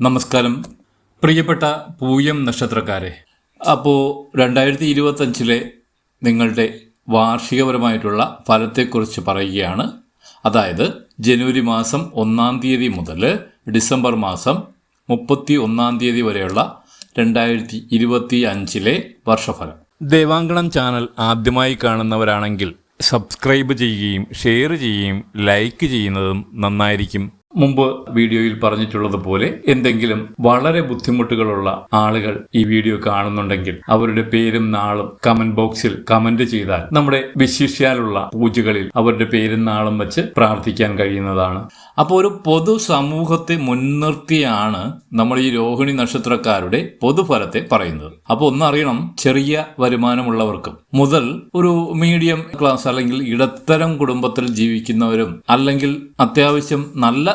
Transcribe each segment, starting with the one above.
നമസ്കാരം. പ്രിയപ്പെട്ട പൂയം നക്ഷത്രക്കാരെ അപ്പോൾ രണ്ടായിരത്തി ഇരുപത്തഞ്ചിലെ നിങ്ങളുടെ വാർഷികപരമായിട്ടുള്ള ഫലത്തെക്കുറിച്ച് പറയുകയാണ്. അതായത് ജനുവരി മാസം ഒന്നാം തീയതി മുതൽ ഡിസംബർ മാസം മുപ്പത്തി ഒന്നാം തീയതി വരെയുള്ള രണ്ടായിരത്തി ഇരുപത്തി അഞ്ചിലെ വർഷഫലം. ദേവാങ്കണം ചാനൽ ആദ്യമായി കാണുന്നവരാണെങ്കിൽ സബ്സ്ക്രൈബ് ചെയ്യുകയും ഷെയർ ചെയ്യുകയും ലൈക്ക് ചെയ്യുന്നതും നന്നായിരിക്കും. മുമ്പ് വീഡിയോയിൽ പറഞ്ഞിട്ടുള്ളതുപോലെ എന്തെങ്കിലും വളരെ ബുദ്ധിമുട്ടുകളുള്ള ആളുകൾ ഈ വീഡിയോ കാണുന്നുണ്ടെങ്കിൽ അവരുടെ പേരും നാളും കമന്റ് ബോക്സിൽ കമന്റ് ചെയ്താൽ നമ്മുടെ വിശിഷ്യാലുള്ള പൂജകളിൽ അവരുടെ പേരും നാളും വെച്ച് പ്രാർത്ഥിക്കാൻ കഴിയുന്നതാണ്. അപ്പോൾ ഒരു പൊതു സമൂഹത്തെ മുൻനിർത്തിയാണ് നമ്മൾ ഈ രോഹിണി നക്ഷത്രക്കാരുടെ പൊതുഫലത്തെ പറയുന്നത്. അപ്പോൾ ഒന്നറിയണം ചെറിയ വരുമാനമുള്ളവർക്കും മുതൽ ഒരു മീഡിയം ക്ലാസ് അല്ലെങ്കിൽ ഇടത്തരം കുടുംബത്തിൽ ജീവിക്കുന്നവരും അല്ലെങ്കിൽ അത്യാവശ്യം നല്ല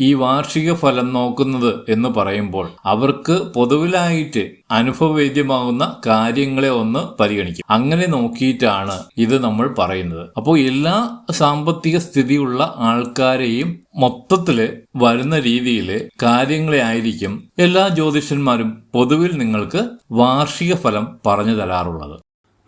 ഈ വാർഷിക ഫലം നോക്കുന്നത് എന്ന് പറയുമ്പോൾ അവർക്ക് പൊതുവിലായിട്ട് അനുഭവവേദ്യമാകുന്ന കാര്യങ്ങളെ ഒന്ന് പരിഗണിക്കും. അങ്ങനെ നോക്കിയിട്ടാണ് ഇത് നമ്മൾ പറയുന്നത്. അപ്പോൾ എല്ലാ സാമ്പത്തിക സ്ഥിതിയുള്ള ആൾക്കാരെയും മൊത്തത്തിൽ വരുന്ന രീതിയിൽ കാര്യങ്ങളെ ആയിരിക്കും എല്ലാ ജ്യോതിഷന്മാരും പൊതുവിൽ നിങ്ങൾക്ക് വാർഷിക ഫലം പറഞ്ഞു തരാറുള്ളത്.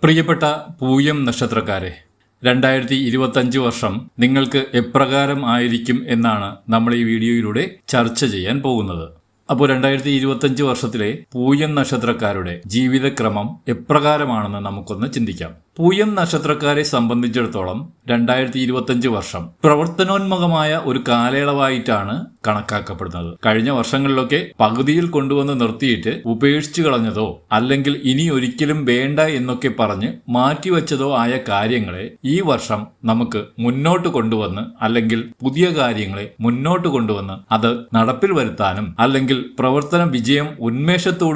പ്രിയപ്പെട്ട പൂയം നക്ഷത്രക്കാരെ രണ്ടായിരത്തി ഇരുപത്തഞ്ച് വർഷം നിങ്ങൾക്ക് എപ്രകാരം ആയിരിക്കും എന്നാണ് നമ്മൾ ഈ വീഡിയോയിലൂടെ ചർച്ച ചെയ്യാൻ പോകുന്നത്. അപ്പോൾ രണ്ടായിരത്തി ഇരുപത്തഞ്ച് വർഷത്തിലെ പൂയം നക്ഷത്രക്കാരുടെ ജീവിതക്രമം എപ്രകാരമാണെന്ന് നമുക്കൊന്ന് ചിന്തിക്കാം. പൂയം നക്ഷത്രക്കാരെ സംബന്ധിച്ചിടത്തോളം രണ്ടായിരത്തി ഇരുപത്തഞ്ച് വർഷം പ്രവർത്തനോന്മുഖമായ ഒരു കാലയളവായിട്ടാണ് കണക്കാക്കപ്പെടുന്നത്. കഴിഞ്ഞ വർഷങ്ങളിലൊക്കെ പകുതിയിൽ കൊണ്ടുവന്ന് നിർത്തിയിട്ട് ഉപേക്ഷിച്ചു കളഞ്ഞതോ അല്ലെങ്കിൽ ഇനി ഒരിക്കലും വേണ്ട എന്നൊക്കെ പറഞ്ഞ് മാറ്റിവെച്ചതോ ആയ കാര്യങ്ങളെ ഈ വർഷം നമുക്ക് മുന്നോട്ട് കൊണ്ടുവന്ന് അല്ലെങ്കിൽ പുതിയ കാര്യങ്ങളെ മുന്നോട്ട് കൊണ്ടുവന്ന് അത് നടപ്പിൽ വരുത്താനും അല്ലെങ്കിൽ പ്രവർത്തന വിജയം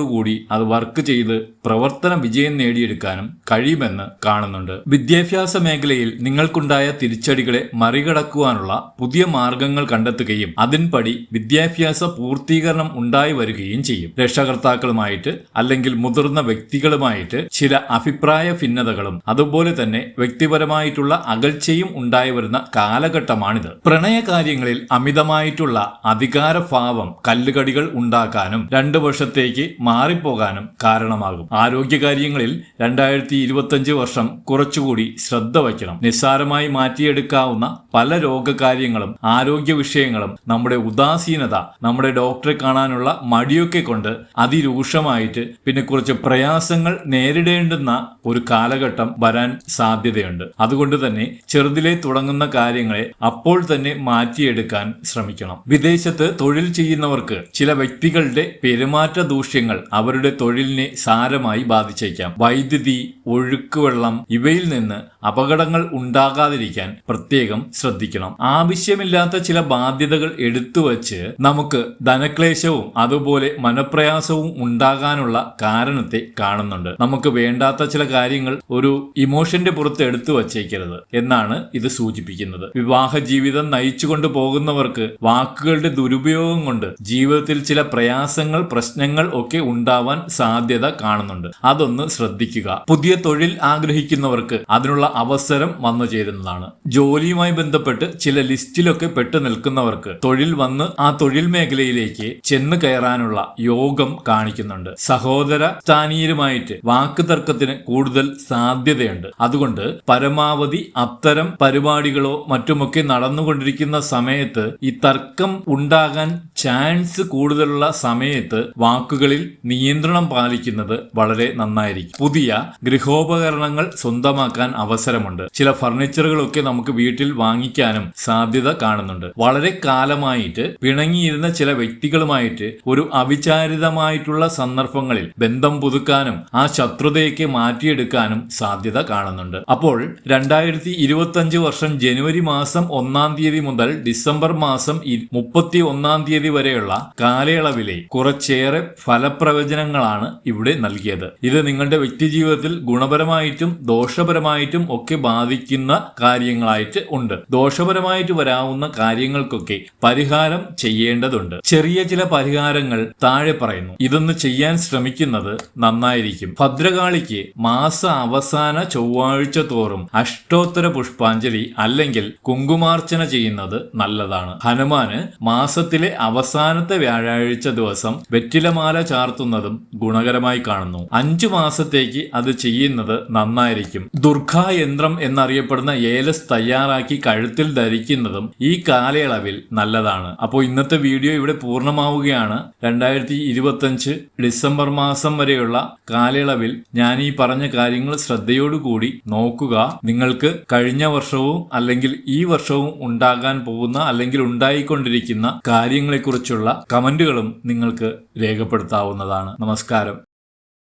കൂടി അത് വർക്ക് ചെയ്ത് പ്രവർത്തന വിജയം നേടിയെടുക്കാനും കഴിയുമെന്ന് കാണുന്നുണ്ട്. വിദ്യാഭ്യാസ മേഖലയിൽ നിങ്ങൾക്കുണ്ടായ തിരിച്ചടികളെ മറികടക്കുവാനുള്ള പുതിയ മാർഗങ്ങൾ കണ്ടെത്തുകയും അതിൻപടി വിദ്യാഭ്യാസ പൂർത്തീകരണം ഉണ്ടായി വരികയും ചെയ്യും. രക്ഷകർത്താക്കളുമായിട്ട് അല്ലെങ്കിൽ മുതിർന്ന വ്യക്തികളുമായിട്ട് ചില അഭിപ്രായ ഭിന്നതകളും അതുപോലെ തന്നെ വ്യക്തിപരമായിട്ടുള്ള അകൽച്ചയും ഉണ്ടായി വരുന്ന കാലഘട്ടമാണിത്. പ്രണയ കാര്യങ്ങളിൽ അമിതമായിട്ടുള്ള അധികാരഭാവം കല്ലുകടികൾ ഉണ്ടാക്കാനും രണ്ടു വർഷത്തേക്ക് മാറിപ്പോകാനും കാരണമാകും. ആരോഗ്യകാര്യങ്ങളിൽ രണ്ടായിരത്തി ഇരുപത്തഞ്ച് വർഷം കുറച്ചുകൂടി ശ്രദ്ധ വയ്ക്കണം. നിസ്സാരമായി മാറ്റിയെടുക്കാവുന്ന പല രോഗകാര്യങ്ങളും ആരോഗ്യ വിഷയങ്ങളും നമ്മുടെ ഉദാസീനത നമ്മുടെ ഡോക്ടറെ കാണാനുള്ള മടിയൊക്കെ കൊണ്ട് അതിരൂക്ഷമായിട്ട് പിന്നെ കുറച്ച് പ്രയാസങ്ങൾ നേരിടേണ്ടുന്ന ഒരു കാലഘട്ടം വരാൻ സാധ്യതയുണ്ട്. അതുകൊണ്ട് തന്നെ ചെറുതിലെ തുടങ്ങുന്ന കാര്യങ്ങളെ അപ്പോൾ തന്നെ മാറ്റിയെടുക്കാൻ ശ്രമിക്കണം. വിദേശത്ത് തൊഴിൽ ചെയ്യുന്നവർക്ക് ചില വ്യക്തികളുടെ പെരുമാറ്റ ദൂഷ്യങ്ങൾ അവരുടെ തൊഴിലിനെ സാരമായി ബാധിച്ചേക്കാം. വൈദ്യുതി ഒഴുക്കുവെള്ളം ഇവയിൽ നിന്ന് അപകടങ്ങൾ ഉണ്ടാകാതിരിക്കാൻ പ്രത്യേകം ശ്രദ്ധിക്കണം. ആവശ്യമില്ലാത്ത ചില ബാധ്യതകൾ എടുത്തു വച്ച് നമുക്ക് ധനക്ലേശവും അതുപോലെ മനപ്രയാസവും ഉണ്ടാകാനുള്ള കാരണത്തെ കാണുന്നുണ്ട്. നമുക്ക് വേണ്ടാത്ത ചില കാര്യങ്ങൾ ഒരു ഇമോഷന്റെ പുറത്ത് എടുത്തു വച്ചേക്കരുത് എന്നാണ് ഇത് സൂചിപ്പിക്കുന്നത്. വിവാഹ ജീവിതം നയിച്ചുകൊണ്ട് പോകുന്നവർക്ക് വാക്കുകളുടെ ദുരുപയോഗം കൊണ്ട് ജീവിതത്തിൽ ചില പ്രയാസങ്ങൾ പ്രശ്നങ്ങൾ ഒക്കെ ഉണ്ടാവാൻ സാധ്യത കാണുന്നുണ്ട്. അതൊന്ന് ശ്രദ്ധിക്കുക. പുതിയ തൊഴിൽ ആഗ്രഹിക്കുന്നവർക്ക് അതിനുള്ള അവസരം വന്നു ചേരുന്നതാണ്. ജോലിയുമായി ബന്ധപ്പെട്ട് ചില ലിസ്റ്റിലൊക്കെ പെട്ടു നിൽക്കുന്നവർക്ക് തൊഴിൽ വന്ന് ആ തൊഴിൽ മേഖലയിലേക്ക് ചെന്ന് കയറാനുള്ള യോഗം കാണിക്കുന്നുണ്ട്. സഹോദര സ്ഥാനീയരുമായിട്ട് വാക്ക് തർക്കത്തിന് കൂടുതൽ സാധ്യതയുണ്ട്. അതുകൊണ്ട് പരമാവധി അത്തരം പരിപാടികളോ മറ്റുമൊക്കെ നടന്നുകൊണ്ടിരിക്കുന്ന സമയത്ത് ഈ തർക്കം ഉണ്ടാകാൻ ചാൻസ് കൂടുതലുള്ള സമയത്ത് വാക്കുകളിൽ നിയന്ത്രണം പാലിക്കുന്നത് വളരെ നന്നായിരിക്കും. പുതിയ ഗൃഹോപകരണങ്ങൾ സ്വന്തമാക്കാൻ അവസരമുണ്ട്. ചില ഫർണിച്ചറുകളൊക്കെ നമുക്ക് വീട്ടിൽ വാങ്ങിക്കാനും സാധ്യത കാണുന്നുണ്ട്. വളരെ കാലമായിട്ട് തുടങ്ങിയിട്ട് പിണങ്ങിയിരുന്ന ചില വ്യക്തികളുമായിട്ട് ഒരു അവിചാരിതമായിട്ടുള്ള സന്ദർഭങ്ങളിൽ ബന്ധം പുതുക്കാനും ആ ശത്രുതയ്ക്ക് മാറ്റിയെടുക്കാനും സാധ്യത കാണുന്നുണ്ട്. അപ്പോൾ രണ്ടായിരത്തി ഇരുപത്തി വർഷം ജനുവരി മാസം ഒന്നാം തീയതി മുതൽ ഡിസംബർ മാസം മുപ്പത്തി ഒന്നാം തീയതി വരെയുള്ള കാലയളവിലെ കുറച്ചേറെ ഫലപ്രവചനങ്ങളാണ് ഇവിടെ നൽകിയത്. ഇത് നിങ്ങളുടെ വ്യക്തിജീവിതത്തിൽ ഗുണപരമായിട്ടും ദോഷപരമായിട്ടും ഒക്കെ ബാധിക്കുന്ന കാര്യങ്ങളായിട്ട് ഉണ്ട്. ദോഷപരമായിട്ട് വരാവുന്ന കാര്യങ്ങൾക്കൊക്കെ പരിഹാരം ചെയ്യേണ്ടതുണ്ട്. ചെറിയ ചില പരിഹാരങ്ങൾ താഴെ പറയുന്നു. ഇതൊന്ന് ചെയ്യാൻ ശ്രമിക്കുന്നത് നന്നായിരിക്കും. ഭദ്രകാളിക്ക് മാസ അവസാന ചൊവ്വാഴ്ച തോറും അഷ്ടോത്തര പുഷ്പാഞ്ജലി അല്ലെങ്കിൽ കുങ്കുമാർച്ചന ചെയ്യുന്നത് നല്ലതാണ്. ഹനുമാന് മാസത്തിലെ അവസാനത്തെ വ്യാഴാഴ്ച ദിവസം വെറ്റിലമാല ചാർത്തുന്നതും ഗുണകരമായി കാണുന്നു. അഞ്ചു മാസത്തേക്ക് അത് ചെയ്യുന്നത് നന്നായിരിക്കും. ദുർഗായന്ത്രം എന്നറിയപ്പെടുന്ന ഏലസ് തയ്യാറാക്കി കഴുത്തിൽ ധരിക്കുന്നതും ഈ കാലയളവിൽ നല്ലതാണ്. അപ്പോൾ ഇന്നത്തെ വീഡിയോ ഇവിടെ പൂർണമാവുകയാണ്. രണ്ടായിരത്തി ഇരുപത്തഞ്ച് ഡിസംബർ മാസം വരെയുള്ള കാലയളവിൽ ഞാൻ ഈ പറഞ്ഞ കാര്യങ്ങൾ ശ്രദ്ധയോടുകൂടി നോക്കുക. നിങ്ങൾക്ക് കഴിഞ്ഞ വർഷവും അല്ലെങ്കിൽ ഈ വർഷവും ഉണ്ടാകാൻ പോകുന്ന അല്ലെങ്കിൽ ഉണ്ടായിക്കൊണ്ടിരിക്കുന്ന കാര്യങ്ങളെക്കുറിച്ചുള്ള കമന്റുകളും നിങ്ങൾക്ക് രേഖപ്പെടുത്താവുന്നതാണ്. നമസ്കാരം.